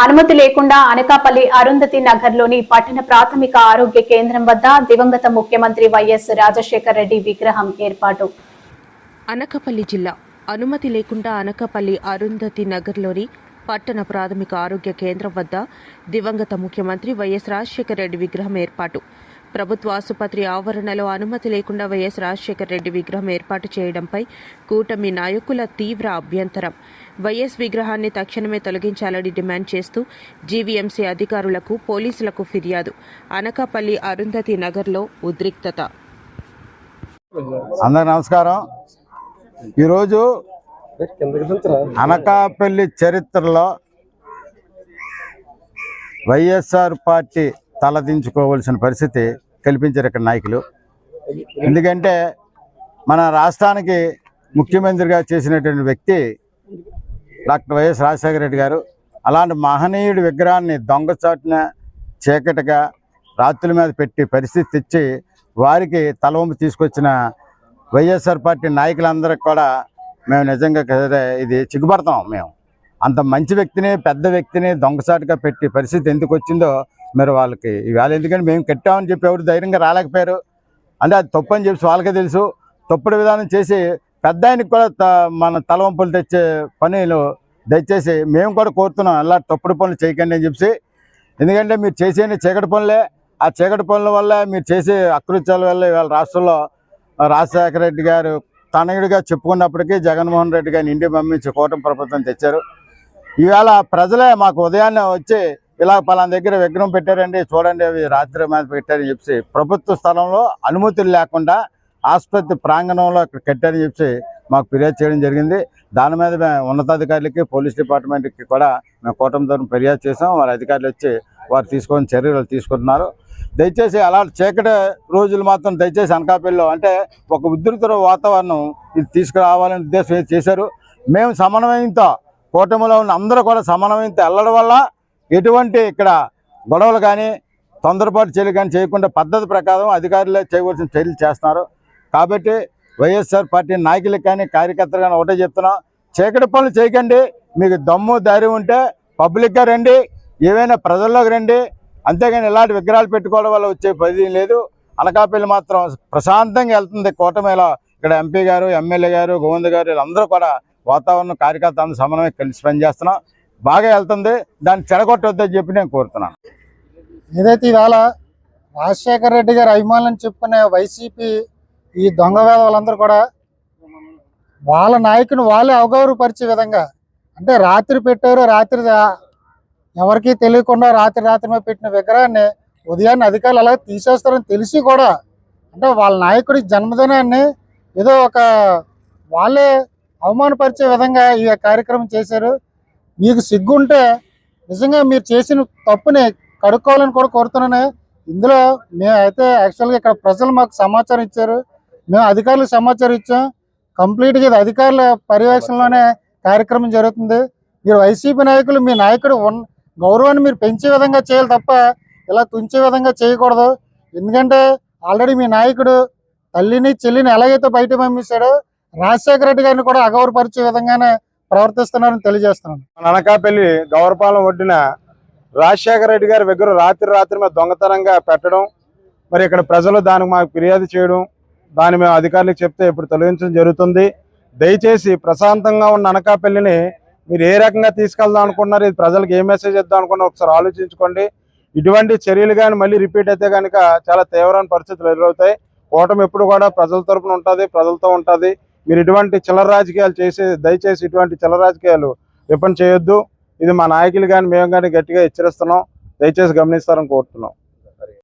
అనుమతి లేకుండా అనకాపల్లి అరుంధతి నగర్లోని పట్టణ ప్రాథమిక ఆరోగ్య కేంద్రం వద్ద దివంగత ముఖ్యమంత్రి వైఎస్ రాజశేఖర రెడ్డి విగ్రహం ఏర్పాటు. అనకాపల్లి జిల్లా అనుమతి లేకుండా అనకాపల్లి అరుంధతి నగర్లోని పట్టణ ప్రాథమిక ఆరోగ్య కేంద్రం వద్ద దివంగత ముఖ్యమంత్రి వైఎస్ రాజశేఖర రెడ్డి విగ్రహం ఏర్పాటు. ప్రభుత్వ ఆసుపత్రి ఆవరణలో అనుమతి లేకుండా వైఎస్ రాజశేఖర రెడ్డి విగ్రహం ఏర్పాటు చేయడంపై కూటమి నాయకుల తీవ్ర అభ్యంతరం. వైఎస్ విగ్రహాన్ని తక్షణమే తొలగించాలని డిమాండ్ చేస్తూ జీవీఎంసీ అధికారులకు పోలీసులకు ఫిర్యాదు. అనకాపల్లి అరుంధతి నగర్లో ఉద్రిక్తత. అందరికి నమస్కారం. ఈరోజు అనకాపల్లి చరిత్రలో వైఎస్ఆర్ పార్టీ తలదించుకోవాల్సిన పరిస్థితి కల్పించారు ఇక్కడ నాయకులు. ఎందుకంటే మన రాష్ట్రానికి ముఖ్యమంత్రిగా చేసినటువంటి వ్యక్తి డాక్టర్ వైఎస్ రాజశేఖర రెడ్డి గారు అలాంటి మహనీయుడి విగ్రహాన్ని దొంగచాటున చీకటిగా రాత్రుల మీద పెట్టి పరిస్థితి తెచ్చి వారికి తలవంపు తీసుకొచ్చిన వైఎస్ఆర్ పార్టీ నాయకులందరికి కూడా మేము నిజంగా ఇది చిగుపడతాం మేము. అంత మంచి వ్యక్తిని పెద్ద వ్యక్తిని దొంగసాటుగా పెట్టి పరిస్థితి ఎందుకు వచ్చిందో మరి వాళ్ళకి ఇవాళ ఎందుకంటే మేము కట్టామని చెప్పి ఎవరు ధైర్యంగా రాలేకపోయారు. అంటే అది తప్పు అని చెప్పి వాళ్ళకే తెలుసు. తప్పుడు విధానం చేసి పెద్ద ఆయనకి కూడా త- మన తలవంపులు తెచ్చే పనులు దయచేసి మేము కూడా కోరుతున్నాం. అలా తప్పుడు పనులు చేయకండి అని చెప్పి ఎందుకంటే మీరు చేసే చీకటి పనులే. ఆ చీకటి పనుల వల్ల మీరు చేసే అకృత్యాల వల్ల ఇవాళ రాష్ట్రంలో రాజశేఖర రెడ్డి గారు తనయుడిగా చెప్పుకున్నప్పటికీ జగన్మోహన్ రెడ్డి గారిని ఇంటికి పంపించి కూటమి ప్రభుత్వం తెచ్చారు. ఇవాళ ప్రజలే మాకు ఉదయాన్నే వచ్చి ఇలా పలానా దగ్గర విగ్రహం పెట్టారండి చూడండి అవి రాత్రి మీద పెట్టారని చెప్పి ప్రభుత్వ స్థలంలో అనుమతులు లేకుండా ఆసుపత్రి ప్రాంగణంలో అక్కడ కట్టారని చెప్పి మాకు ఫిర్యాదు చేయడం జరిగింది. దాని మీద మేము ఉన్నతాధికారులకి పోలీస్ డిపార్ట్మెంట్కి కూడా మేము కూటమి తరఫున ఫిర్యాదు చేసాం వారి అధికారులు వచ్చి వారు తీసుకొని చర్యలు తీసుకుంటున్నారు. దయచేసి అలాంటి చీకటి రోజులు మాత్రం దయచేసి అనకాపల్లిలో అంటే ఒక ఉధృత వాతావరణం ఇది తీసుకురావాలనే ఉద్దేశం ఇది చేశారు. మేము సమన్వయంతో కూటమిలో ఉన్న అందరూ కూడా సమన్వయంతో వెళ్ళడం వల్ల ఎటువంటి ఇక్కడ గొడవలు కానీ తొందరపాటు చర్యలు కానీ చేయకుండా పద్ధతి ప్రకారం అధికారులే చేయవలసిన చర్యలు చేస్తున్నారు. కాబట్టి వైఎస్ఆర్ పార్టీ నాయకులకు కానీ కార్యకర్తలు కానీ ఒకటే చెప్తున్నాం చీకటి పనులు చేయకండి. మీకు దమ్ము ధైర్యం ఉంటే పబ్లిక్గా రండి. ఏవైనా ప్రజల్లోకి రండి. అంతేగాని ఇలాంటి విగ్రహాలు పెట్టుకోవడం వల్ల వచ్చే పది లేదు. అనకాపల్లి మాత్రం ప్రశాంతంగా వెళ్తుంది. కూటమిలో ఇక్కడ ఎంపీ గారు ఎమ్మెల్యే గారు గోవింద్ గారు వీళ్ళందరూ కూడా వాతావరణం కార్యకర్త సమన్వయం కలిసి పనిచేస్తున్నాం. బాగా వెళ్తుంది. దాన్ని చెడగొట్టొద్దని చెప్పి నేను కోరుతున్నాను. ఏదైతే ఇవాళ రాజశేఖర రెడ్డి గారు అభిమానులను చెప్పుకునే వైసీపీ ఈ దొంగ వాళ్ళందరూ కూడా వాళ్ళ నాయకుని వాళ్ళే అవగౌరవపరిచే విధంగా అంటే రాత్రి పెట్టారు రాత్రి ఎవరికీ తెలియకుండా రాత్రి రాత్రి పెట్టిన విగ్రహాన్ని ఉదయాన్నే అధికారులు అలా తీసేస్తారని తెలిసి కూడా అంటే వాళ్ళ నాయకుడి జన్మదినాన్ని ఏదో ఒక వాళ్ళే అవమానపరిచే విధంగా ఈ కార్యక్రమం చేశారు. మీకు సిగ్గుంటే నిజంగా మీరు చేసిన తప్పుని కడుక్కోవాలని కూడా కోరుతున్నాను. ఇందులో మేము అయితే యాక్చువల్గా ఇక్కడ ప్రజలు మాకు సమాచారం ఇచ్చారు. మేము అధికారులకు సమాచారం ఇచ్చాం. కంప్లీట్గా ఇది అధికారుల పర్యవేక్షణలోనే కార్యక్రమం జరుగుతుంది. మీరు వైసీపీ నాయకులు మీ నాయకుడు ఉన్న గౌరవాన్ని మీరు పెంచే విధంగా చేయాలి తప్ప ఇలా తుంచే విధంగా చేయకూడదు. ఎందుకంటే ఆల్రెడీ మీ నాయకుడు తల్లిని చెల్లిని ఎలాగైతే బయట పంపించాడో రాజశేఖర రెడ్డి గారిని కూడా అగౌరపరిచే విధంగానే ప్రవర్తిస్తున్నారని తెలియజేస్తున్నాను. మన అనకాపల్లి గౌరపాలెం ఒడ్డిన రాజశేఖర రెడ్డి గారి విగ్రహం రాత్రి రాత్రి మీద దొంగతనంగా పెట్టడం మరి ఇక్కడ ప్రజలు దానికి మాకు ఫిర్యాదు చేయడం దాన్ని మేము అధికారులకు చెప్తే ఇప్పుడు తొలగించడం జరుగుతుంది. దయచేసి ప్రశాంతంగా ఉన్న అనకాపల్లిని మీరు ఏ రకంగా తీసుకెళ్దాం అనుకున్నారు ఇది ప్రజలకు ఏ మెసేజ్ ఇద్దాం అనుకున్నారు ఒకసారి ఆలోచించుకోండి. ఇటువంటి చర్యలు కానీ మళ్ళీ రిపీట్ అయితే కనుక చాలా తీవ్రమైన పరిస్థితులు ఎదురవుతాయి. కూటమి ఎప్పుడు కూడా ప్రజల తరపున ఉంటుంది ప్రజలతో ఉంటుంది. మీరు ఇటువంటి చిల్లర రాజకీయాలు చేసి దయచేసి ఇటువంటి చిల్లర రాజకీయాలు రిపన్ చేయొద్దు. ఇది మా నాయకులు కానీ మేము కానీ గట్టిగా హెచ్చరిస్తున్నాం. దయచేసి గమనిస్తారని కోరుతున్నాం.